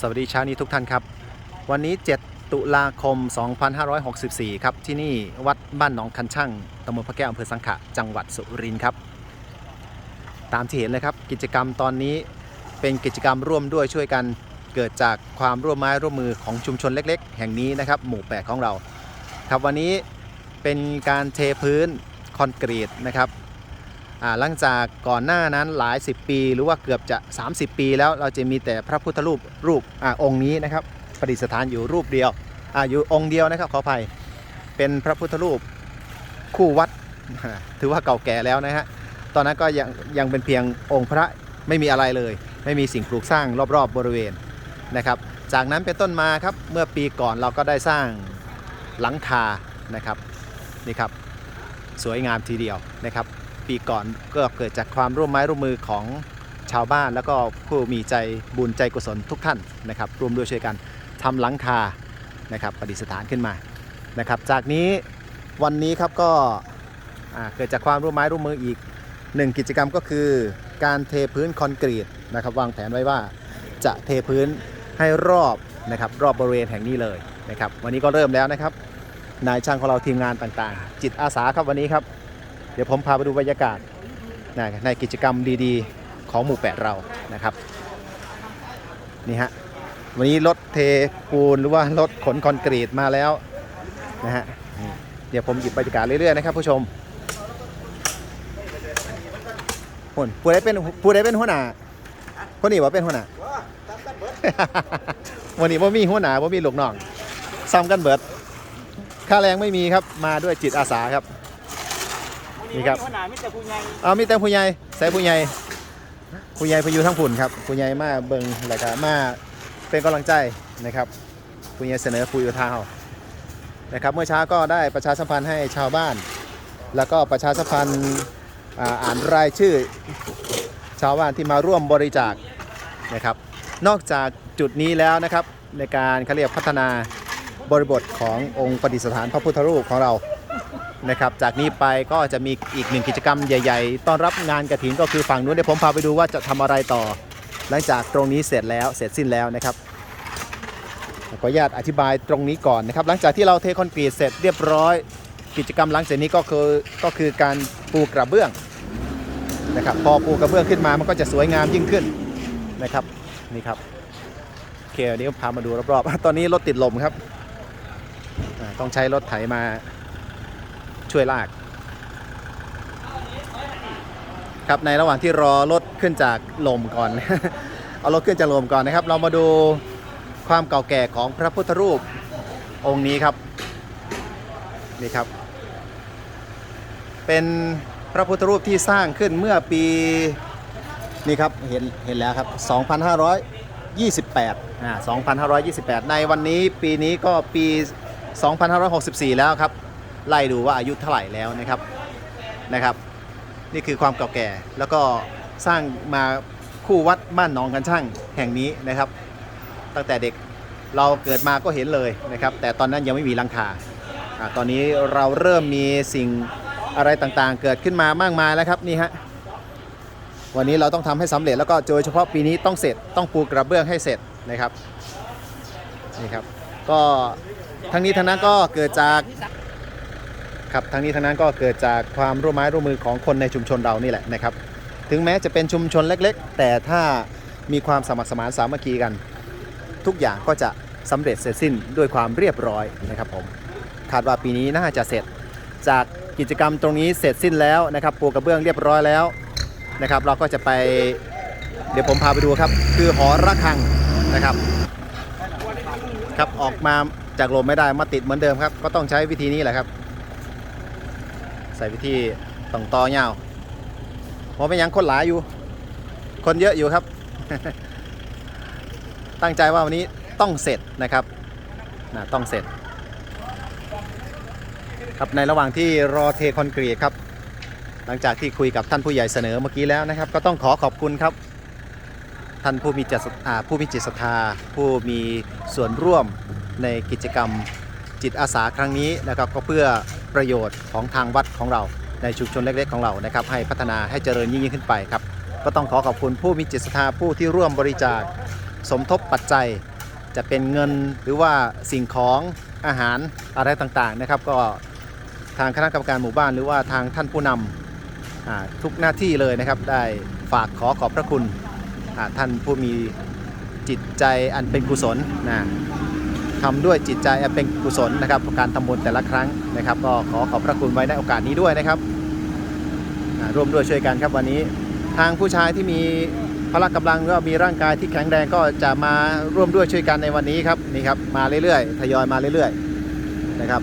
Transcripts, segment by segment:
สวัสดีเช้านี้ทุกท่านครับ วันนี้ 7 ตุลาคม 2564 ครับ ที่นี่วัดบ้านหนองคันช่างตำบลพระแก้วอำเภอสังขะจังหวัดสุรินทร์ครับ ตามที่เห็นเลยครับ กิจกรรมตอนนี้เป็นกิจกรรมร่วมด้วยช่วยกันเกิดจากความร่วมไม้ร่วมมือของชุมชนเล็ก ๆ แห่งนี้นะครับ หมู่แปดของเรา ครับวันนี้เป็นการเทพื้นคอนกรีตนะครับ หลังจากก่อนหน้านั้นหลาย 10 ปี หรือว่าเกือบจะ 30 ปีแล้วเราจะมีแต่พระพุทธรูปรูปอองค์นี้นะครับประดิษฐานอยู่รูปเดียวออยู่องค์เดียวนะครับขออภัยเป็นพระพุทธรูปคู่วัดถือว่าเก่าแก่แล้วนะฮะตอนนั้นก็ยังยังเป็นเพียงองค์พระไม่มีอะไรเลย ไม่มีสิ่งปลูกสร้างรอบๆบริเวณนะครับ จากนั้นเป็นต้นมาครับเมื่อปีก่อนเราก็ได้สร้างหลังคานะครับนี่ครับสวยงามทีเดียวนะครับ ปีก่อนก็เกิดจากความร่วมไม้ร่วมมือของชาวบ้าน แล้วก็ผู้มีใจบุญใจกุศลทุกท่านนะครับรวมด้วยช่วยกันทำหลังคานะครับประดิษฐานขึ้นมานะครับ จากนี้วันนี้ครับก็เกิดจากความร่วมไม้ร่วมมืออีกหนึ่งกิจกรรมก็คือการเทพื้นคอนกรีตนะครับวางแผนไว้ว่าจะเทพื้นให้รอบนะครับรอบบริเวณแห่งนี้เลยนะครับ วันนี้ก็เริ่มแล้วนะครับนายช่างของเราทีมงานต่างๆ จิตอาสาครับวันนี้ครับ เดี๋ยวผมพาไปดูบรรยากาศนะในกิจกรรมดีๆ ของหมู่แปดเรานะครับนี่ฮะวันนี้รถเทปูนหรือว่ารถขนคอนกรีตมาแล้วนะฮะเดี๋ยวผมหยิบบรรยากาศเรื่อยๆนะครับผู้ชมหุ่นผู้ใดเป็นผู้ใดเป็นหัวหน้าคนนี้ว่าเป็นหัวหน้าวันนี้ว่ามีหัวหน้าว่ามีลูกน้องซ้ำกันเบิดค่าแรงไม่มีครับมาด้วยจิตอาสาครับ นี่ครับหัวหน้ามิตรผู้ใหญ่เอามีแต่ผู้ใหญ่ใส่ผู้ใหญ่ผู้ใหญ่ไปอยู่ทั้งผุ่นครับผู้ใหญ่มาเบิงแล้วก็มาเป็นกำลังใจนะครับผู้ใหญ่เสนอผู้อยู่ทางเฮานะครับเมื่อเช้าก็ได้ประชาสัมพันธ์ให้ชาวบ้าน แล้วก็ประชาสัมพันธ์อ่าอ่านรายชื่อ ชาวบ้านที่มาร่วมบริจาคนะครับ นอกจากจุดนี้แล้วนะครับในการเขาเรียกพัฒนาบริบทขององค์ประดิษฐานพระพุทธรูปของเรา นะครับจากนี้ไปก็จะมีอีกหนึ่งกิจกรรมใหญ่ ๆ ต้อนรับงานกระถินก็คือฝั่งนู้นเดี๋ยวผมพาไปดูว่าจะทำอะไรต่อ หลังจากตรงนี้เสร็จแล้วเสร็จสิ้นแล้วนะครับขออนุญาตอธิบายตรงนี้ก่อนนะครับ หลังจากที่เราเทคอนกรีตเสร็จเรียบร้อย กิจกรรมหลังจากนี้ก็คือก็คือการปูกระเบื้องนะครับพอปูกระเบื้องขึ้นมามันก็จะสวยงามยิ่งขึ้นนะครับนี่ครับโอเควันนี้ก็พามาดูรอบๆ ตอนนี้รถติดลมครับต้องใช้รถไถมา ช่วยลาก ครับในระหว่างที่รอรถขึ้นจากลมก่อน เอารถขึ้นจากลมก่อนนะครับ เรามาดูความเก่าแก่ของพระพุทธรูปองค์นี้ครับนี่ครับ เป็นพระพุทธรูปที่สร้างขึ้นเมื่อปีนี่ครับเห็นเห็นแล้วครับ 2528อ่า2528 ในวันนี้ปีนี้ก็ปี 2564 แล้วครับ ไล่ดูว่าอายุเท่าไหร่แล้วนะครับนะครับ นี่คือความเก่าแก่แล้วก็สร้างมาคู่วัดบ้านหนองกันช่างแห่งนี้นะครับ ตั้งแต่เด็กเราเกิดมาก็เห็นเลยนะครับ แต่ตอนนั้นยังไม่มีลังคาอตอนนี้เราเริ่มมีสิ่งอะไรต่างๆ เกิดขึ้นมามากมายแล้วครับนี่ฮะวันนี้เราต้องทำให้สำเร็จแล้วก็โดยเฉพาะปีนี้ต้องเสร็จต้องปูกระเบื้องให้เสร็จนะครับนี่ครับก็ทั้งนี้ทั้งนั้นก็เกิดจาก ครับทั้งนี้ทั้งนั้นก็เกิดจากความร่วมไม้ร่วมมือของคนในชุมชนเรานี่แหละนะครับ ถึงแม้จะเป็นชุมชนเล็กๆ แต่ถ้ามีความสมัครสมานสามัคคีกัน ทุกอย่างก็จะสำเร็จเสร็จสิ้นด้วยความเรียบร้อยนะครับผมคาดว่าปีนี้น่าจะเสร็จจากกิจกรรมตรงนี้เสร็จสิ้นแล้วนะครับปูกระเบื้องเรียบร้อยแล้วนะครับ เราก็จะไปเดี๋ยวผมพาไปดูครับ คือหอระฆังนะครับ ครับออกมาจากลมไม่ได้มาติดเหมือนเดิมครับ ก็ต้องใช้วิธีนี้แหละครับ ใส่วิธีต่องตอเงาวเพราะไม่ยังคนหลายอยู่ คนเยอะอยู่ครับ ตั้งใจว่าวันนี้ต้องเสร็จนะครับนะต้องเสร็จ ครับในระหว่างที่รอเทคอนกรีตครับ หลังจากที่คุยกับท่านผู้ใหญ่เสนอเมื่อกี้แล้วนะครับ ก็ต้องขอขอบคุณครับท่านผู้มีจิตศรัทอ่าผู้มีจิตศรัทธา ผู้มีส่วนร่วมในกิจกรรมจิตอาสาครั้งนี้นะครับก็เพื่อ ประโยชน์ของทางวัดของเรา ในชุมชนเล็กๆของเรานะครับ ให้พัฒนาให้เจริญยิ่งขึ้นไปครับ ก็ต้องขอขอบคุณผู้มีจิตศรัทธาผู้ที่ร่วมบริจาค สมทบปัจจัย จะเป็นเงินหรือว่าสิ่งของอาหารอะไรต่างๆนะครับ ก็ทางคณะกรรมการหมู่บ้านหรือว่าทางท่านผู้นำทุกหน้าที่เลยนะครับ ได้ฝากขอขอบพระคุณท่านผู้มีจิตใจอันเป็นกุศลนะทำด้วยจิตใจอันเป็นกุศลนะครับ การทำบุญแต่ละครั้ง นะครับ ก็ขอขอบพระคุณไว้ในโอกาสนี้ด้วยนะครับร่วมด้วยช่วยกันครับวันนี้ ทางผู้ชายที่มีพละกำลังก็มีร่างกายที่แข็งแรงก็จะมาร่วมด้วยช่วยกันในวันนี้ครับนี่ครับมาเรื่อยๆทยอยมาเรื่อยๆนะครับ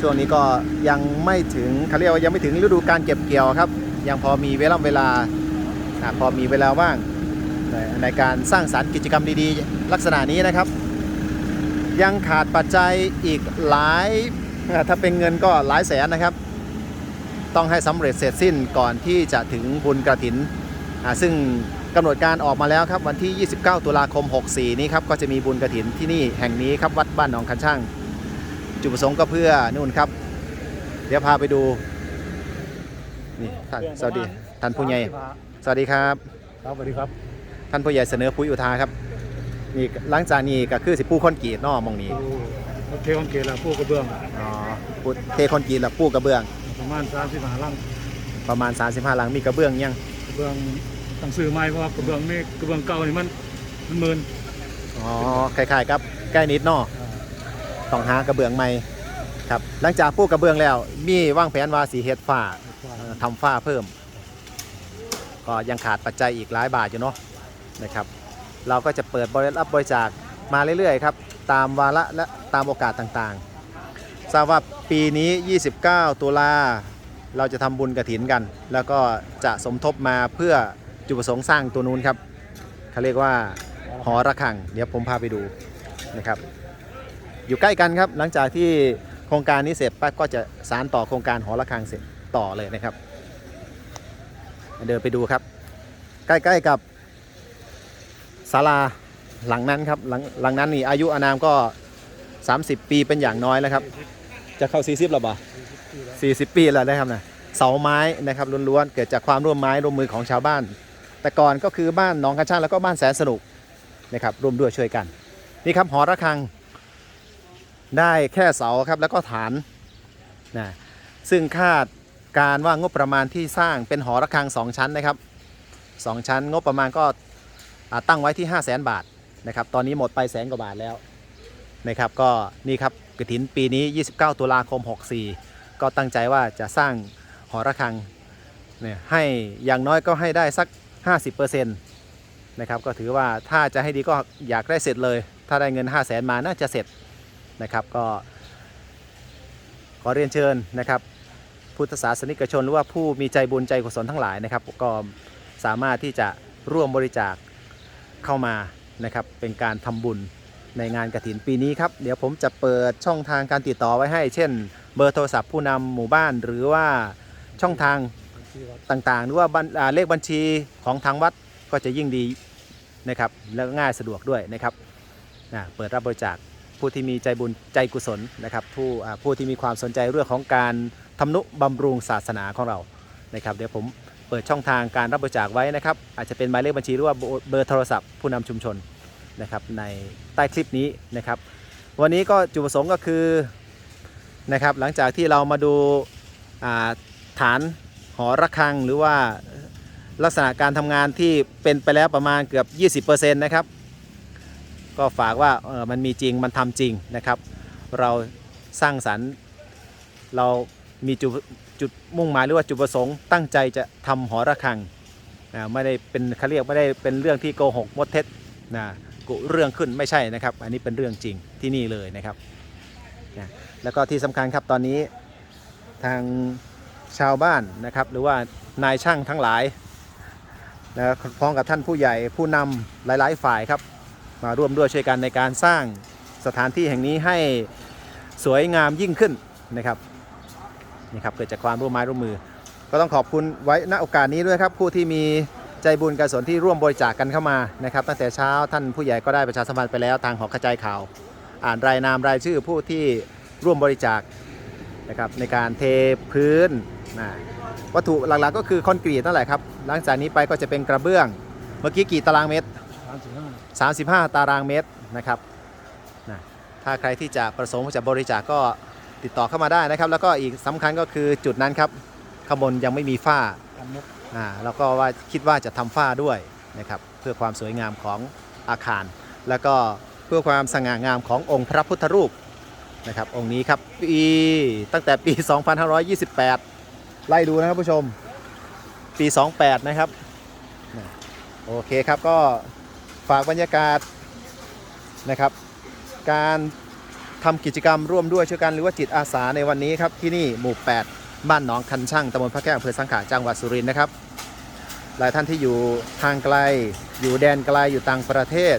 ช่วงนี้ก็ยังไม่ถึงเขาเรียกว่ายังไม่ถึงฤดูการเก็บเกี่ยวครับ ยังพอมีเวลาเวลาพอมีเวลาว่างในการสร้างสารรค์กิจกรรมดีๆ ลักษณะนี้นะครับ ยังขาดปัจจัยอีกหลาย ถ้าเป็นเงินก็หลายแสนนะครับ ต้องให้สำเร็จเสร็จสิ้นก่อนที่จะถึงบุญกระถินอ่าซึ่งกำหนดการออกมาแล้วครับวันที่ 29 ตุลาคม 64 นี้ครับก็จะมีบุญกระถินที่นี่แห่งนี้ครับวัดบ้านหนองคันช่าง จุดประสงค์ก็เพื่อนู่นครับ เดี๋ยวพาไปดูนี่ท่านสวัสดีท่านผู้ใหญ่สวัสดีครับครับสวัสดีครับ ท่านผู้ใหญ่เสนอปุ๋ยอุทาครับนี่หลังจากนี้ก็คือสิปูคอนกรีตเนอมองนี้ โอเคโอเคแล้วผู้กระเบื้อง อ๋อปูเทคอนกรีตแล้วปูกระเบื้อง ประมาณสามสิบห้าลังประมาณ 35หลังมีกระเบื้องยัง กระเบื้องต้องซื้อไม้เพราะว่ากระเบื้องนี่กระเบื้องเก่านี่มันมันหมื่นอ๋อคล้ายๆกับใกล้นิดเนอต้องหากระเบื้องใหม่ครับ หลังจากปูกระเบื้องแล้ว มีวางแผนว่าสีเฮ็ดฝ้าเอ่อทำฝ้าเพิ่ม ก็ยังขาดปัจจัยอีกหลายบาทอยู่เนาะนะครับ เราก็จะเปิดบริรับบริจาคมาเรื่อยๆครับ ตามวาระและ ตามโอกาสต่างๆทราบว่าปีนี้ 29 ตุลาเราจะทำบุญกระถินกัน แล้วก็จะสมทบมาเพื่อจุดประสงค์สร้างตัวนู้นครับเขาเรียกว่าหอระฆัง เดี๋ยวผมพาไปดูนะครับ อยู่ใกล้กันครับ หลังจากที่โครงการนี้เสร็จปั๊บก็จะสารต่อโครงการหอระฆังเสร็จต่อเลยนะครับ เดินไปดูครับ ใกล้ ๆกับศาลาหลังนั้นครับหลังหลังนั้นนี่อายุอานามก็ 30 ปีเป็นอย่างน้อยแล้วครับ จะเข้า 40แล้วบ่40 ปีแล้วนะครับนะเสาไม้นะครับล้วนๆเกิดจากความร่วมไม้ร่วมมือของชาวบ้าน แต่ก่อนก็คือบ้านหนองกระช่างแล้วก็บ้านแสนสนุกนะครับร่วมด้วยช่วยกัน นี่ครับหอระฆังได้แค่เสาครับแล้วก็ฐานนะซึ่งคาดการว่างบประมาณที่สร้างเป็นหอระฆัง 2 ชั้นนะครับ 2 ชั้นงบประมาณก็อ่าตั้งไว้ที่ 5 0 0แสนบาทนะครับตอนนี้หมดไปแสนกว่าบาทแล้ว นะครับก็นี่ครับกฐินปีนี้ 29 ตุลาคม 64 ก็ตั้งใจว่าจะสร้างหอระฆังเนี่ยให้อย่างน้อยก็ให้ได้สัก 50%นะครับก็ถือว่าถ้าจะให้ดีก็อยากได้เสร็จเลย ถ้าได้เงิน 5 0 0แสนมาน่าจะเสร็จนะครับก็ขอเรียนเชิญนะครับ พุทธศาสนิกชนหรือว่าผู้มีใจบุญใจกุศลทั้งหลายนะครับ ก็สามารถที่จะร่วมบริจาคเข้ามานะครับเป็นการทำบุญ ในงานกระถินปีนี้ครับ เดี๋ยวผมจะเปิดช่องทางการติดต่อไว้ให้ เช่น เบอร์โทรศัพท์ผู้นำหมู่บ้านหรือว่าช่องทางต่างๆ หรือว่าาเลขบัญชีของทางวัดก็จะยิ่งดีนะครับแล้วก็ง่ายสะดวกด้วยนะครับเปิดรับบริจาคผู้ที่มีใจบุญใจกุศลนะครับผู้ผู้ที่มีความสนใจเรื่องของการทำนุบำรุงศาสนาของเรานะครับ เดี๋ยวผมเปิดช่องทางการรับบริจาคไว้นะครับ อาจจะเป็นหมายเลขบัญชีหรือว่าเบอร์โทรศัพท์ผู้นำชุมชน นะครับในใต้คลิปนี้นะครับ วันนี้ก็จุดประสงค์ก็คือนะครับหลังจากที่เรามาดูาฐานหอระฆังหรือว่าลักษณะการทำงานที่เป็นไปแล้วประมาณเกือบ 20%นะครับ ก็ฝากว่าเออมันมีจริงมันทำจริงนะครับ เราสร้างสรรค์เรามีจุดจุดมุ่งหมายหรือว่าจุดประสงค์ตั้งใจจะทำหอระฆังอ่าไม่ได้เป็นเขาเรียกไม่ได้เป็นเรื่องที่โกหกมดเท็จนะ กุเรื่องขึ้นไม่ใช่นะครับ อันนี้เป็นเรื่องจริงที่นี่เลยนะครับนะแล้วก็ที่สำคัญครับตอนนี้ทางชาวบ้านนะครับ หรือว่านายช่างทั้งหลายนะพร้อมกับท่านผู้ใหญ่ผู้นำหลาย ๆ ฝ่ายครับ มาร่วมด้วยช่วยกันในการสร้างสถานที่แห่งนี้ให้สวยงามยิ่งขึ้นนะครับนี่ครับเกิดจากความร่วมไม้ร่วมมือ ก็ต้องขอบคุณไว้ณโอกาสนี้ด้วยครับ ผู้ที่มี ใจบุญกุศลที่ร่วมบริจาคกันเข้ามานะครับ ตั้งแต่เช้าท่านผู้ใหญ่ก็ได้ประชาสัมพันธ์ไปแล้วทางหอกระจายข่าว อ่านรายนามรายชื่อผู้ที่ร่วมบริจาคนะครับในการเทพื้นนะวัตถุหลักๆก็คือคอนกรีตนั่นแหละครับหลังจากนี้ไปก็จะเป็นกระเบื้อง เมื่อกี้กี่ตารางเมตร30สิบห้า35ตารางเมตรนะครับนะถ้าใครที่จะประสงค์จะบริจาคก็ติดต่อเข้ามาได้นะครับ แล้วก็อีกสำคัญก็คือจุดนั้นครับข้างบนยังไม่มีฝ้ากันนก อ่าแล้วก็ว่าคิดว่าจะทำฝ้าด้วยนะครับเพื่อความสวยงามของอาคาร แล้วก็เพื่อความสง่างามขององค์พระพุทธรูปนะครับองค์นี้ครับปีตั้งแต่ปี 2528 ไล่ดูนะครับผู้ชมปี 28 นะครับโอเคครับก็ฝากบรรยากาศนะครับ การทำกิจกรรมร่วมด้วยช่วยกันหรือว่าจิตอาสาในวันนี้ครับที่นี่หมู่ 8 บ้านหนองคันช่างตำบลพระแก้วอำเภอสังขะจังหวัดสุรินทร์นะครับ หลายท่านที่อยู่ทางไกล อยู่แดนไกลอยู่ต่างประเทศ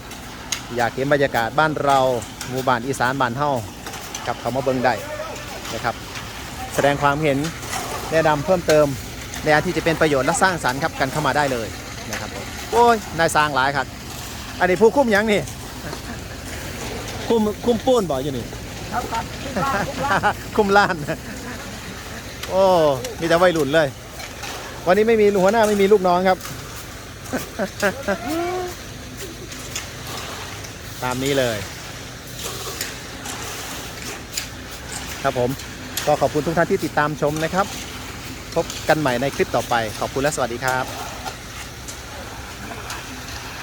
อยากเห็นบรรยากาศบ้านเราหมู่บ้านอีสานบ้านเฮากับเขามาเบิงได้นะครับ แสดงความเห็นแนะนำเพิ่มเติมในอันที่จะเป็นประโยชน์และสร้างสรรค์ครับกันเข้ามาได้เลยนะครับผมโอ้ยนายสร้างหลายครับอันนี้ผู้คุ้มหยังนี่คุ้มคุ้มปูนบ่อยู่นี่ครับครับคุ้มล้านโอ้มีแต่วัยรุ่นเลย วันนี้ไม่มีหัวหน้าไม่มีลูกน้องครับ ตามนี้เลย ครับผมก็ขอบคุณทุกท่านที่ติดตามชมนะครับ พบกันใหม่ในคลิปต่อไป ขอบคุณและสวัสดีครับ